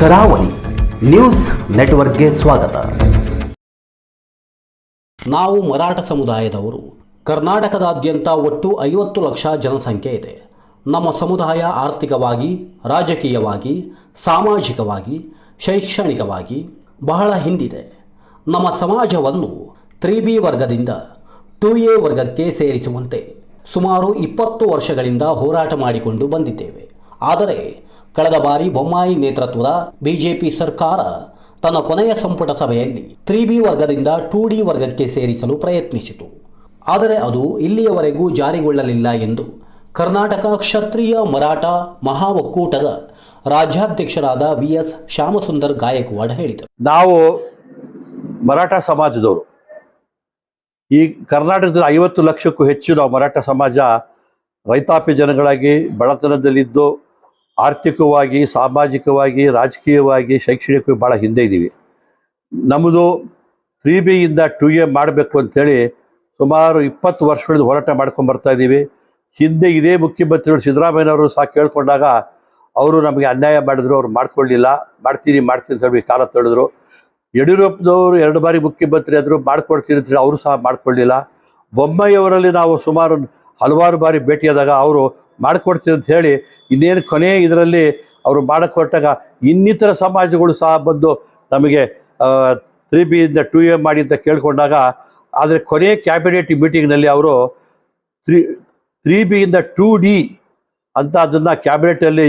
ಕರಾವಳಿ ನ್ಯೂಸ್ ನೆಟ್ವರ್ಕ್ಗೆ ಸ್ವಾಗತ. ನಾವು ಮರಾಠ ಸಮುದಾಯದವರು, ಕರ್ನಾಟಕದಾದ್ಯಂತ ಒಟ್ಟು ಐವತ್ತು ಲಕ್ಷ ಜನಸಂಖ್ಯೆ ಇದೆ. ನಮ್ಮ ಸಮುದಾಯ ಆರ್ಥಿಕವಾಗಿ, ರಾಜಕೀಯವಾಗಿ, ಸಾಮಾಜಿಕವಾಗಿ, ಶೈಕ್ಷಣಿಕವಾಗಿ ಬಹಳ ಹಿಂದಿದೆ. ನಮ್ಮ ಸಮಾಜವನ್ನು ತ್ರೀ ಬಿ ವರ್ಗದಿಂದ ಟು ಎ ವರ್ಗಕ್ಕೆ ಸೇರಿಸುವಂತೆ ಸುಮಾರು ಇಪ್ಪತ್ತು ವರ್ಷಗಳಿಂದ ಹೋರಾಟ ಮಾಡಿಕೊಂಡು ಬಂದಿದ್ದೇವೆ. ಆದರೆ ಕಳೆದ ಬಾರಿ ಬೊಮ್ಮಾಯಿ ನೇತೃತ್ವದ ಬಿಜೆಪಿ ಸರ್ಕಾರ ತನ್ನ ಕೊನೆಯ ಸಂಪುಟ ಸಭೆಯಲ್ಲಿ ತ್ರೀ ಬಿ ವರ್ಗದಿಂದ ಟೂ ಡಿ ವರ್ಗಕ್ಕೆ ಸೇರಿಸಲು ಪ್ರಯತ್ನಿಸಿತು. ಆದರೆ ಅದು ಇಲ್ಲಿಯವರೆಗೂ ಜಾರಿಗೊಳ್ಳಲಿಲ್ಲ ಎಂದು ಕರ್ನಾಟಕ ಕ್ಷತ್ರಿಯ ಮರಾಠ ಮಹಾ ಒಕ್ಕೂಟದ ರಾಜ್ಯಾಧ್ಯಕ್ಷರಾದ ವಿ ಎಸ್ ಶ್ಯಾಮಸುಂದರ್ ಗಾಯಕ್ವಾಡ್ ಹೇಳಿದರು. ನಾವು ಮರಾಠ ಸಮಾಜದವರು. ಈ ಕರ್ನಾಟಕದಲ್ಲಿ ಐವತ್ತು ಲಕ್ಷಕ್ಕೂ ಹೆಚ್ಚು ನಾವು ಮರಾಠ ಸಮಾಜ ರೈತಾಪಿ ಜನಗಳಾಗಿ ಬಡತನದಲ್ಲಿದ್ದು ಆರ್ಥಿಕವಾಗಿ, ಸಾಮಾಜಿಕವಾಗಿ, ರಾಜಕೀಯವಾಗಿ, ಶೈಕ್ಷಣಿಕವಾಗಿ ಭಾಳ ಹಿಂದೆ ಇದ್ದೀವಿ. ನಮ್ಮದು ತ್ರೀ ಬಿಯಿಂದ ಟು ಎ ಮಾಡಬೇಕು ಅಂತೇಳಿ ಸುಮಾರು ಇಪ್ಪತ್ತು ವರ್ಷಗಳಿಂದ ಹೋರಾಟ ಮಾಡ್ಕೊಂಡು ಬರ್ತಾ ಇದ್ದೀವಿ. ಹಿಂದೆ ಇದೇ ಮುಖ್ಯಮಂತ್ರಿಗಳು ಸಿದ್ದರಾಮಯ್ಯನವರು ಸಹ ಕೇಳಿಕೊಂಡಾಗ ಅವರು ನಮಗೆ ಅನ್ಯಾಯ ಮಾಡಿದ್ರು, ಅವ್ರು ಮಾಡ್ಕೊಳ್ಳಿಲ್ಲ, ಮಾಡ್ತೀನಿ ಮಾಡ್ತೀನಿ ಅಂತ ಹೇಳಿ ಕಾಲ ತಳೆದ್ರು ಯಡಿಯೂರಪ್ಪನವರು ಎರಡು ಬಾರಿ ಮುಖ್ಯಮಂತ್ರಿ ಆದರು ಮಾಡ್ಕೊಡ್ತೀನಿ ಅಂತ ಹೇಳಿ ಅವರು ಸಹ ಮಾಡ್ಕೊಳ್ಳಿಲ್ಲ. ಬೊಮ್ಮಾಯಿಯವರಲ್ಲಿ ನಾವು ಸುಮಾರು ಹಲವಾರು ಬಾರಿ ಭೇಟಿಯಾದಾಗ ಅವರು ಮಾಡ್ಕೊಡ್ತೀನಿ ಅಂತ ಹೇಳಿ ಇನ್ನೇನು ಕೊನೆ ಇದರಲ್ಲಿ ಅವರು ಮಾಡಕ್ಕೆ ಇನ್ನಿತರ ಸಮಾಜಗಳು ಸಹ ಬಂದು ನಮಗೆ ತ್ರೀ ಬಿಯಿಂದ ಟು ಎ ಮಾಡಿ ಅಂತ ಕೇಳಿಕೊಂಡಾಗ, ಆದರೆ ಕೊನೆ ಕ್ಯಾಬಿನೆಟ್ ಮೀಟಿಂಗ್ನಲ್ಲಿ ಅವರು ತ್ರೀ ತ್ರೀ ಬಿಯಿಂದ ಟೂ ಡಿ ಅಂತ ಅದನ್ನು ಕ್ಯಾಬಿನೆಟಲ್ಲಿ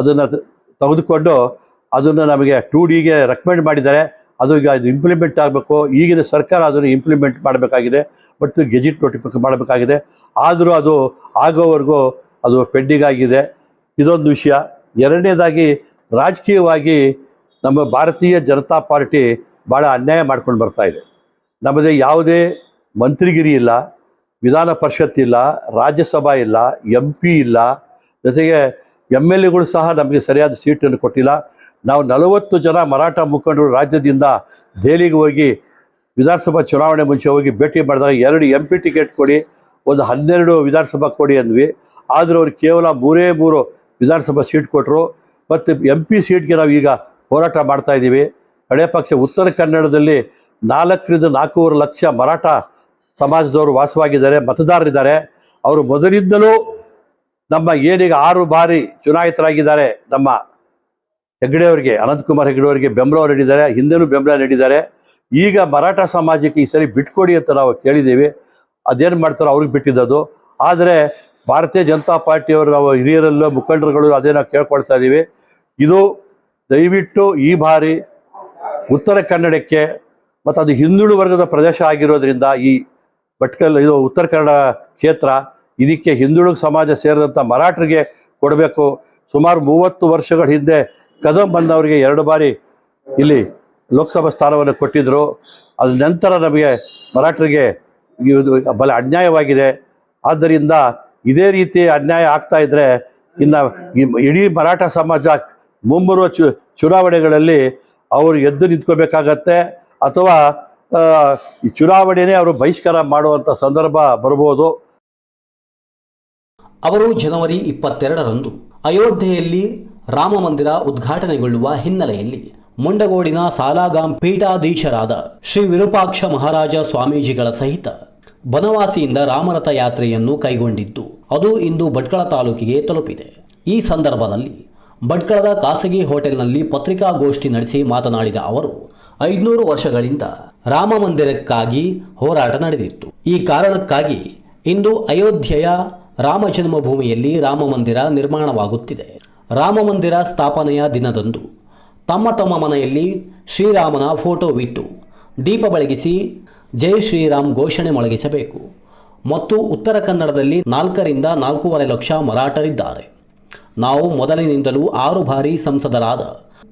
ಅದನ್ನು ತೆಗೆದುಕೊಂಡು ಅದನ್ನು ನಮಗೆ ಟೂ ಡಿಗೆ ರೆಕಮೆಂಡ್ ಮಾಡಿದ್ದಾರೆ. ಅದು ಈಗ ಅದು ಇಂಪ್ಲಿಮೆಂಟ್ ಆಗಬೇಕು. ಈಗಿನ ಸರ್ಕಾರ ಅದನ್ನು ಇಂಪ್ಲಿಮೆಂಟ್ ಮಾಡಬೇಕಾಗಿದೆ. ಮತ್ತು ಗೆಜೆಟ್ ನೋಟಿಫಿಕೇಶನ್ ಮಾಡಬೇಕಾಗಿದೆ. ಆದರೂ ಅದು ಆಗೋವರೆಗೂ ಅದು ಪೆಂಡಿಂಗ್ ಆಗಿದೆ ಇದೊಂದು ವಿಷಯ. ಎರಡನೇದಾಗಿ ರಾಜಕೀಯವಾಗಿ ನಮ್ಮ ಭಾರತೀಯ ಜನತಾ ಪಾರ್ಟಿ ಭಾಳ ಅನ್ಯಾಯ ಮಾಡ್ಕೊಂಡು ಬರ್ತಾ ಇದೆ. ನಮ್ಮದೇ ಯಾವುದೇ ಮಂತ್ರಿಗಿರಿ ಇಲ್ಲ, ವಿಧಾನ ಪರಿಷತ್ ಇಲ್ಲ, ರಾಜ್ಯಸಭಾ ಇಲ್ಲ ಎಂ ಪಿ ಇಲ್ಲ. ಜೊತೆಗೆ ಎಂ ಎಲ್ ಎಗಳು ಸಹ ನಮಗೆ ಸರಿಯಾದ ಸೀಟನ್ನು ಕೊಟ್ಟಿಲ್ಲ. ನಾವು ನಲವತ್ತು ಜನ ಮರಾಠ ಮುಖಂಡರು ರಾಜ್ಯದಿಂದ ದೆಹಲಿಗೆ ಹೋಗಿ ವಿಧಾನಸಭಾ ಚುನಾವಣೆ ಮುಂಚೆ ಹೋಗಿ ಭೇಟಿ ಮಾಡಿದಾಗ ಎರಡು ಎಂ ಪಿ ಟಿಕೆಟ್ ಕೊಡಿ, ಒಂದು ಹನ್ನೆರಡು ವಿಧಾನಸಭಾ ಕೊಡಿ ಅಂದ್ವಿ. ಆದರೂ ಅವ್ರು ಕೇವಲ ಮೂರೇ ಮೂರು ವಿಧಾನಸಭಾ ಸೀಟ್ ಕೊಟ್ಟರು ಮತ್ತು ಎಂ ಪಿ ಸೀಟ್ಗೆ ನಾವು ಈಗ ಹೋರಾಟ ಮಾಡ್ತಾ ಇದ್ದೀವಿ ಹಳೆ ಪಕ್ಷ ಉತ್ತರ ಕನ್ನಡದಲ್ಲಿ ನಾಲ್ಕರಿಂದ ನಾಲ್ಕೂವರೆ ಲಕ್ಷ ಮರಾಠ ಸಮಾಜದವರು ವಾಸವಾಗಿದ್ದಾರೆ, ಮತದಾರರಿದ್ದಾರೆ. ಅವರು ಮೊದಲಿಂದಲೂ ನಮ್ಮ ಏನೀಗ ಆರು ಬಾರಿ ಚುನಾಯಿತರಾಗಿದ್ದಾರೆ, ನಮ್ಮ ಹೆಗ್ಡೆಯವರಿಗೆ ಅನಂತಕುಮಾರ್ ಹೆಗ್ಡೆಯವರಿಗೆ ಬೆಂಬಲ ನೀಡಿದ್ದಾರೆ, ಹಿಂದೆನೂ ಬೆಂಬಲ ನೀಡಿದ್ದಾರೆ. ಈಗ ಮರಾಠ ಸಮಾಜಕ್ಕೆ ಈ ಸರಿ ಬಿಟ್ಕೊಡಿ ಅಂತ ನಾವು ಕೇಳಿದ್ದೀವಿ. ಅದೇನು ಮಾಡ್ತಾರೋ ಅವ್ರಿಗೆ ಬಿಟ್ಟಿದ್ದದು. ಆದರೆ ಭಾರತೀಯ ಜನತಾ ಪಾರ್ಟಿಯವರು ಹಿರಿಯರಲ್ಲೂ ಮುಖಂಡರುಗಳು ಅದೇ ನಾವು ಕೇಳ್ಕೊಳ್ತಾ ಇದ್ದೀವಿ ಇದು ದಯವಿಟ್ಟು ಈ ಬಾರಿ ಉತ್ತರ ಕನ್ನಡಕ್ಕೆ ಮತ್ತು ಅದು ಹಿಂದುಳಿದ ವರ್ಗದ ಪ್ರದೇಶ ಆಗಿರೋದ್ರಿಂದ ಈ ಭಟ್ಕಲ್ ಇದು ಉತ್ತರ ಕನ್ನಡ ಕ್ಷೇತ್ರ ಇದಕ್ಕೆ ಹಿಂದುಳು ಸಮಾಜ ಸೇರಿದಂಥ ಮರಾಠರಿಗೆ ಕೊಡಬೇಕು. ಸುಮಾರು ಮೂವತ್ತು ವರ್ಷಗಳ ಹಿಂದೆ ಕದಂ ಬಂದವರಿಗೆ ಎರಡು ಬಾರಿ ಇಲ್ಲಿ ಲೋಕಸಭಾ ಸ್ಥಾನವನ್ನು ಕೊಟ್ಟಿದ್ದರು ಅದ ನಂತರ ನಮಗೆ ಮರಾಠರಿಗೆ ಬಲ ಅನ್ಯಾಯವಾಗಿದೆ. ಆದ್ದರಿಂದ ಇದೇ ರೀತಿ ಅನ್ಯಾಯ ಆಗ್ತಾ ಇದ್ರೆ ಇನ್ನು ಇಡೀ ಮರಾಠ ಸಮಾಜ ಮುಂಬರುವ ಚು ಚುನಾವಣೆಗಳಲ್ಲಿ ಅವರು ಎದ್ದು ನಿಂತ್ಕೋಬೇಕಾಗತ್ತೆ ಅಥವಾ ಈ ಚುನಾವಣೆನೇ ಅವರು ಬಹಿಷ್ಕಾರ ಮಾಡುವಂಥ ಸಂದರ್ಭ ಬರಬಹುದು ಅವರು ಜನವರಿ ಇಪ್ಪತ್ತೆರಡರಂದು ಅಯೋಧ್ಯೆಯಲ್ಲಿ ರಾಮ ಮಂದಿರ ಉದ್ಘಾಟನೆಗೊಳ್ಳುವ ಹಿನ್ನೆಲೆಯಲ್ಲಿ ಮುಂಡಗೋಡಿನ ಸಾಲಾಗಾಂ ಪೀಠಾಧೀಶರಾದ ಶ್ರೀ ವಿರೂಪಾಕ್ಷ ಮಹಾರಾಜ ಸ್ವಾಮೀಜಿಗಳ ಸಹಿತ ಬನವಾಸಿಯಿಂದ ರಾಮರಥ ಯಾತ್ರೆಯನ್ನು ಕೈಗೊಂಡಿದ್ದು ಅದು ಇಂದು ಭಟ್ಕಳ ತಾಲೂಕಿಗೆ ತಲುಪಿದೆ. ಈ ಸಂದರ್ಭದಲ್ಲಿ ಭಟ್ಕಳದ ಖಾಸಗಿ ಹೋಟೆಲ್ನಲ್ಲಿ ಪತ್ರಿಕಾಗೋಷ್ಠಿ ನಡೆಸಿ ಮಾತನಾಡಿದ ಅವರು, ಐದುನೂರು ವರ್ಷಗಳಿಂದ ರಾಮ ಮಂದಿರಕ್ಕಾಗಿ ಹೋರಾಟ ನಡೆದಿತ್ತು. ಈ ಕಾರಣಕ್ಕಾಗಿ ಇಂದು ಅಯೋಧ್ಯೆಯ ರಾಮ ಜನ್ಮಭೂಮಿಯಲ್ಲಿ ರಾಮ ಮಂದಿರ ನಿರ್ಮಾಣವಾಗುತ್ತಿದೆ. ರಾಮ ಮಂದಿರ ಸ್ಥಾಪನೆಯ ದಿನದಂದು ತಮ್ಮ ತಮ್ಮ ಮನೆಯಲ್ಲಿ ಶ್ರೀರಾಮನ ಫೋಟೋವಿಟ್ಟು ದೀಪ ಬೆಳಗಿಸಿ ಜೈ ಶ್ರೀರಾಮ್ ಘೋಷಣೆ ಮೊಳಗಿಸಬೇಕು. ಮತ್ತು ಉತ್ತರ ಕನ್ನಡದಲ್ಲಿ ನಾಲ್ಕರಿಂದ ನಾಲ್ಕೂವರೆ ಲಕ್ಷ ಮರಾಠರಿದ್ದಾರೆ. ನಾವು ಮೊದಲಿನಿಂದಲೂ ಆರು ಬಾರಿ ಸಂಸದರಾದ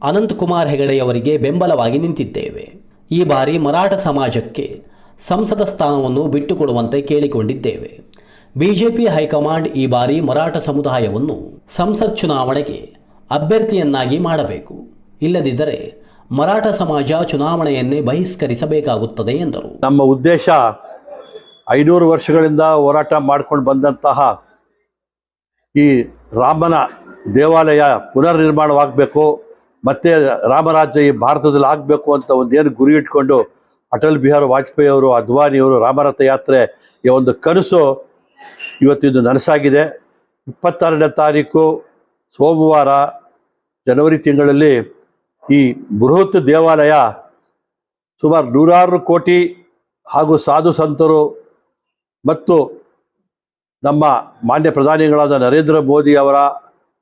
ಅನಂತಕುಮಾರ್ ಹೆಗಡೆಯವರಿಗೆ ಬೆಂಬಲವಾಗಿ ನಿಂತಿದ್ದೇವೆ. ಈ ಬಾರಿ ಮರಾಠ ಸಮಾಜಕ್ಕೆ ಸಂಸದ ಸ್ಥಾನವನ್ನು ಬಿಟ್ಟುಕೊಡುವಂತೆ ಕೇಳಿಕೊಂಡಿದ್ದೇವೆ. ಬಿಜೆಪಿ ಹೈಕಮಾಂಡ್ ಈ ಬಾರಿ ಮರಾಠ ಸಮುದಾಯವನ್ನು ಸಂಸತ್ ಚುನಾವಣೆಗೆ ಅಭ್ಯರ್ಥಿಯನ್ನಾಗಿ ಮಾಡಬೇಕು. ಇಲ್ಲದಿದ್ದರೆ ಮರಾಠ ಸಮಾಜ ಚುನಾವಣೆಯನ್ನೇ ಬಹಿಷ್ಕರಿಸಬೇಕಾಗುತ್ತದೆ ಎಂದರು. ನಮ್ಮ ಉದ್ದೇಶ ಐನೂರು ವರ್ಷಗಳಿಂದ ಹೋರಾಟ ಮಾಡಿಕೊಂಡು ಬಂದಂತಹ ಈ ರಾಮನ ದೇವಾಲಯ ಪುನರ್ ನಿರ್ಮಾಣವಾಗಬೇಕು ಮತ್ತೆ ರಾಮರಾಜ್ಯ ಈ ಭಾರತದಲ್ಲಿ ಆಗಬೇಕು ಅಂತ ಒಂದೇನು ಗುರಿ ಇಟ್ಕೊಂಡು ಅಟಲ್ ಬಿಹಾರಿ ವಾಜಪೇಯಿ ಅವರು ಅದ್ವಾನಿಯವರು ರಾಮರಥ ಯಾತ್ರೆ ಈ ಒಂದು ಕನಸು ಇವತ್ತಿದು ನನಸಾಗಿದೆ. ಇಪ್ಪತ್ತಾರನೇ ತಾರೀಕು ಸೋಮವಾರ ಜನವರಿ ತಿಂಗಳಲ್ಲಿ ಈ ಬೃಹತ್ ದೇವಾಲಯ ಸುಮಾರು ನೂರಾರು ಕೋಟಿ ಹಾಗೂ ಸಾಧು ಸಂತರು ಮತ್ತು ನಮ್ಮ ಮಾನ್ಯ ಪ್ರಧಾನಿಗಳಾದ ನರೇಂದ್ರ ಮೋದಿ ಅವರ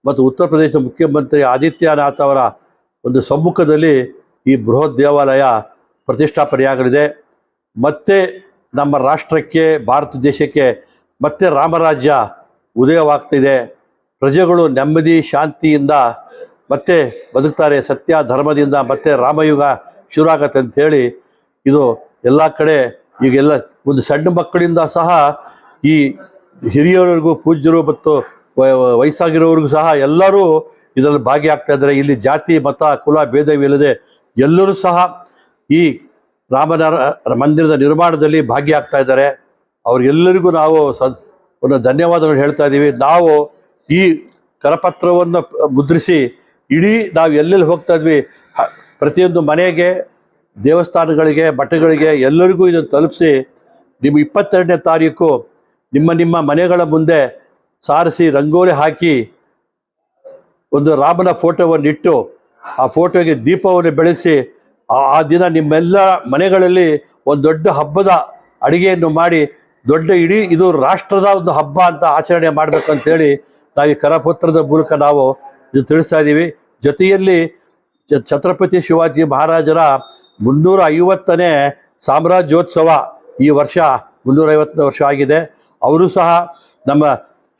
ಮತ್ತು ಉತ್ತರ ಪ್ರದೇಶದ ಮುಖ್ಯಮಂತ್ರಿ ಆದಿತ್ಯನಾಥ್ ಅವರ ಒಂದು ಸಮ್ಮುಖದಲ್ಲಿ ಈ ಬೃಹತ್ ದೇವಾಲಯ ಪ್ರತಿಷ್ಠಾಪನೆಯಾಗಲಿದೆ. ಮತ್ತೆ ನಮ್ಮ ರಾಷ್ಟ್ರಕ್ಕೆ, ಭಾರತ ದೇಶಕ್ಕೆ ಮತ್ತೆ ರಾಮರಾಜ್ಯ ಉದಯವಾಗ್ತಿದೆ. ಪ್ರಜೆಗಳು ನೆಮ್ಮದಿ, ಶಾಂತಿಯಿಂದ ಮತ್ತೆ ಬದುಕ್ತಾರೆ ಸತ್ಯ ಧರ್ಮದಿಂದ ಮತ್ತೆ ರಾಮಯುಗ ಶುರು ಆಗತ್ತೆ ಅಂಥೇಳಿ ಇದು ಎಲ್ಲ ಕಡೆ ಈಗೆಲ್ಲ ಒಂದು ಸಣ್ಣ ಮಕ್ಕಳಿಂದ ಸಹ ಈ ಹಿರಿಯರವರೆಗೂ ಪೂಜ್ಯರು ಮತ್ತು ವಯಸ್ಸಾಗಿರೋರಿಗೂ ಸಹ ಎಲ್ಲರೂ ಇದರಲ್ಲಿ ಭಾಗಿಯಾಗ್ತಾ ಇದ್ದಾರೆ. ಇಲ್ಲಿ ಜಾತಿ, ಮತ, ಕುಲ ಭೇದವಿಲ್ಲದೆ ಎಲ್ಲರೂ ಸಹ ಈ ರಾಮನ ಮಂದಿರದ ನಿರ್ಮಾಣದಲ್ಲಿ ಭಾಗಿಯಾಗ್ತಾ ಇದ್ದಾರೆ. ಅವ್ರಿಗೆಲ್ಲರಿಗೂ ನಾವು ಒಂದು ಧನ್ಯವಾದಗಳು ಹೇಳ್ತಾ ಇದ್ದೀವಿ. ನಾವು ಈ ಕರಪತ್ರವನ್ನು ಮುದ್ರಿಸಿ ಇಡೀ ನಾವು ಎಲ್ಲೆಲ್ಲಿ ಹೋಗ್ತಾ ಇದ್ವಿ ಪ್ರತಿಯೊಂದು ಮನೆಗೆ, ದೇವಸ್ಥಾನಗಳಿಗೆ ಮಠಗಳಿಗೆ ಎಲ್ಲರಿಗೂ ಇದನ್ನು ತಲುಪಿಸಿ, ನಿಮ್ಮ ಇಪ್ಪತ್ತೆರಡನೇ ತಾರೀಕು ನಿಮ್ಮ ನಿಮ್ಮ ಮನೆಗಳ ಮುಂದೆ ಸಾರಿಸಿ ರಂಗೋಲಿ ಹಾಕಿ, ಒಂದು ರಾಮನ ಫೋಟೋವನ್ನು ಇಟ್ಟು, ಆ ಫೋಟೋಗೆ ದೀಪವನ್ನು ಬೆಳಗಿಸಿ, ಆ ಆ ದಿನ ನಿಮ್ಮೆಲ್ಲ ಮನೆಗಳಲ್ಲಿ ಒಂದು ದೊಡ್ಡ ಹಬ್ಬದ ಅಡುಗೆಯನ್ನು ಮಾಡಿ, ದೊಡ್ಡ ಇಡೀ ಇದು ರಾಷ್ಟ್ರದ ಒಂದು ಹಬ್ಬ ಅಂತ ಆಚರಣೆ ಮಾಡಬೇಕಂತೇಳಿ ನಾವು ಈ ಕರಪತ್ರದ ಮೂಲಕ ನಾವು ಇದು ತಿಳಿಸ್ತಾ ಇದ್ದೀವಿ ಜೊತೆಯಲ್ಲಿ ಛತ್ರಪತಿ ಶಿವಾಜಿ ಮಹಾರಾಜರ ಮುನ್ನೂರ ಐವತ್ತನೇ ಸಾಮ್ರಾಜ್ಯೋತ್ಸವ ಈ ವರ್ಷ ಮುನ್ನೂರ ಐವತ್ತನೇ ವರ್ಷ ಆಗಿದೆ. ಅವರು ಸಹ ನಮ್ಮ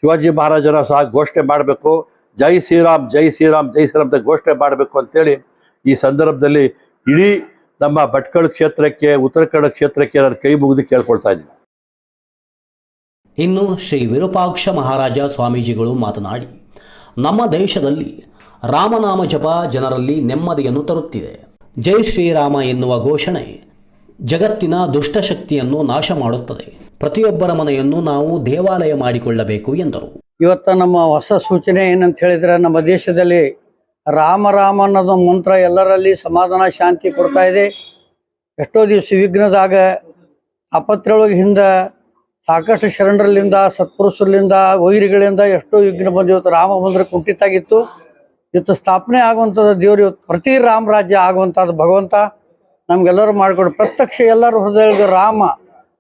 ಶಿವಾಜಿ ಮಹಾರಾಜರ ಸಹ ಘೋಷಣೆ ಮಾಡಬೇಕು. ಜೈ ಶ್ರೀರಾಮ್ ಜೈ ಶ್ರೀರಾಮ್ ಜೈ ಶ್ರೀರಾಮ್ ಅಂತ ಘೋಷಣೆ ಮಾಡಬೇಕು ಅಂತೇಳಿ ಈ ಸಂದರ್ಭದಲ್ಲಿ ಇಡೀ ನಮ್ಮ ಭಟ್ಕಳ ಕ್ಷೇತ್ರಕ್ಕೆ, ಉತ್ತರ ಕನ್ನಡ ಕ್ಷೇತ್ರಕ್ಕೆ ನಾನು ಕೈ ಮುಗಿದು ಕೇಳ್ಕೊಳ್ತಾ ಇದ್ದೀನಿ. ಇನ್ನು ಶ್ರೀ ವಿರೂಪಾಕ್ಷ ಮಹಾರಾಜ ಸ್ವಾಮೀಜಿಗಳು ಮಾತನಾಡಿ. ನಮ್ಮ ದೇಶದಲ್ಲಿ ರಾಮನಾಮ ಜಪ ಜನರಲ್ಲಿ ನೆಮ್ಮದಿಯನ್ನು ತರುತ್ತಿದೆ. ಜೈ ಶ್ರೀರಾಮ ಎನ್ನುವ ಘೋಷಣೆ ಜಗತ್ತಿನ ದುಷ್ಟಶಕ್ತಿಯನ್ನು ನಾಶ ಮಾಡುತ್ತದೆ. ಪ್ರತಿಯೊಬ್ಬರ ಮನೆಯನ್ನು ನಾವು ದೇವಾಲಯ ಮಾಡಿಕೊಳ್ಳಬೇಕು ಎಂದರು. ಇವತ್ತು ನಮ್ಮ ಹೊಸ ಸೂಚನೆ ಏನಂತ ಹೇಳಿದ್ರೆ ನಮ್ಮ ದೇಶದಲ್ಲಿ ರಾಮ ರಾಮ ಅನ್ನೋದು ಮಂತ್ರ ಎಲ್ಲರಲ್ಲಿ ಸಮಾಧಾನ ಶಾಂತಿ ಕೊಡ್ತಾ ಇದೆ. ಎಷ್ಟೋ ದಿವಸ ವಿಘ್ನದಾಗ ಅಪತ್ರೊಳಗೆ ಹಿಂದ ಸಾಕಷ್ಟು ಶರಣರಲ್ಲಿಂದ, ಸತ್ಪುರುಷರಲ್ಲಿಂದ, ವೈರಿಗಳಿಂದ ಎಷ್ಟೋ ವಿಘ್ನ ಬಂದು ಇವತ್ತು ರಾಮ ಮಂದಿರ ಕುಂಠಿತಾಗಿತ್ತು ಇವತ್ತು ಸ್ಥಾಪನೆ ಆಗುವಂಥದ್ದು ದೇವ್ರು ಇವತ್ತು ಪ್ರತಿ ರಾಮ ರಾಜ್ಯ ಆಗುವಂಥದ್ದು ಭಗವಂತ. ನಮ್ಗೆಲ್ಲರೂ ಮಾಡಿಕೊಡು. ಪ್ರತ್ಯಕ್ಷ ಎಲ್ಲರೂ ಹೃದಯದ ರಾಮ,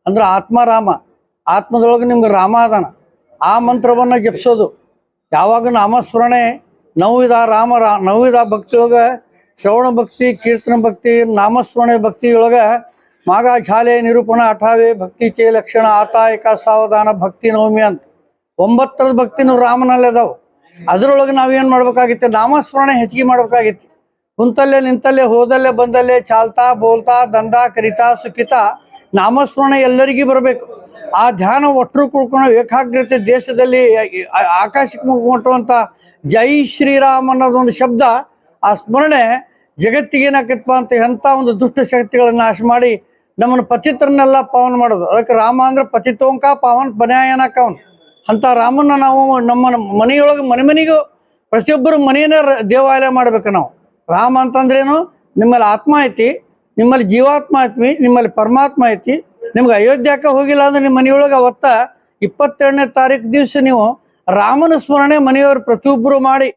ಅಂದ್ರೆ ಆತ್ಮರಾಮ ಆತ್ಮದೊಳಗೆ ನಿಮ್ಗೆ ರಾಮ ಅದಾನ. ಆ ಮಂತ್ರವನ್ನು ಜಪಿಸೋದು. ಯಾವಾಗ ನಾಮಸ್ಮರಣೆ ನೋವಿದ ರಾಮ ರಾ ಭಕ್ತಿ ಭಕ್ತಿಯೊಳಗೆ ಶ್ರವಣ ಭಕ್ತಿ, ಕೀರ್ತನ ಭಕ್ತಿ, ನಾಮಸ್ಮರಣೆ ಭಕ್ತಿಯೊಳಗೆ ಮಾಗ ಝಾಲೆ ನಿರೂಪಣ ಅಠಾವೇ ಭಕ್ತಿ ಚೇ ಲಕ್ಷಣ ಆತಾಯಕ ಸಾವಧಾನ ಭಕ್ತಿ ನವಮಿ ಅಂತ. ಒಂಬತ್ತರ ಭಕ್ತಿನೂ ರಾಮನಲ್ಲೇ ಅದಾವು. ಅದರೊಳಗೆ ನಾವೇನು ಮಾಡ್ಬೇಕಾಗಿತ್ತು? ನಾಮಸ್ಮರಣೆ ಹೆಚ್ಚಿಗೆ ಮಾಡ್ಬೇಕಾಗಿತ್ತು. ಕುಂತಲ್ಲೇ, ನಿಂತಲ್ಲೇ, ಹೋದಲ್ಲೇ, ಬಂದಲ್ಲೇ, ಚಾಲ್ತಾ, ಬೋಲ್ತಾ ದಂದ ಕರಿತಾ, ಸುಖಿತಾ ನಾಮಸ್ಮರಣೆ ಎಲ್ಲರಿಗೂ ಬರಬೇಕು. ಆ ಧ್ಯಾನ ಒಟ್ಟರು ಕುಳ್ಕೊಂಡು ಏಕಾಗ್ರತೆ ದೇಶದಲ್ಲಿ ಆಕಾಶಕ್ಕೆ ಮುಟ್ಟುವಂಥ ಜೈ ಶ್ರೀರಾಮ್ ಅನ್ನೋದೊಂದು ಶಬ್ದ, ಆ ಸ್ಮರಣೆ ಜಗತ್ತಿಗೆ ಏನಾಕೈತಪ್ಪ ಅಂತ ಎಂಥ ಒಂದು ದುಷ್ಟ ಶಕ್ತಿಗಳನ್ನ ನಾಶ ಮಾಡಿ ನಮ್ಮನ್ನು ಪತಿತ್ರನ್ನೆಲ್ಲ ಪಾವನ ಮಾಡೋದು. ಅದಕ್ಕೆ ರಾಮ ಅಂದ್ರೆ ಪತಿತೋಂಕ ಪಾವನ್ ಪನ್ಯಾಯನಕ ಕವನ್ ಅಂತ ರಾಮನ್ನ ನಾವು ನಮ್ಮ ಮನೆಯೊಳಗೆ ಮನೆ ಮನೆಗೂ ಪ್ರತಿಯೊಬ್ಬರು ಮನೆಯನ್ನೇ ದೇವಾಲಯ ಮಾಡ್ಬೇಕು ನಾವು. ರಾಮ ಅಂತಂದ್ರೇನು? ನಿಮ್ಮಲ್ಲಿ ಆತ್ಮ ಐತಿ, ನಿಮ್ಮಲ್ಲಿ ಜೀವಾತ್ಮ ಐತಿ, ನಿಮ್ಮಲ್ಲಿ ಪರಮಾತ್ಮ ಐತಿ. ನಿಮ್ಗೆ ಅಯೋಧ್ಯಕ್ಕೆ ಹೋಗಿಲ್ಲ ಅಂದ್ರೆ ನಿಮ್ಮ ಮನೆಯೊಳಗೆ ಅವತ್ತ ಇಪ್ಪತ್ತೆರಡನೇ ತಾರೀಕು ದಿವಸ ನೀವು ರಾಮನ ಸ್ಮರಣೆ ಮನೆಯವರು ಪ್ರತಿಯೊಬ್ಬರು ಮಾಡಿ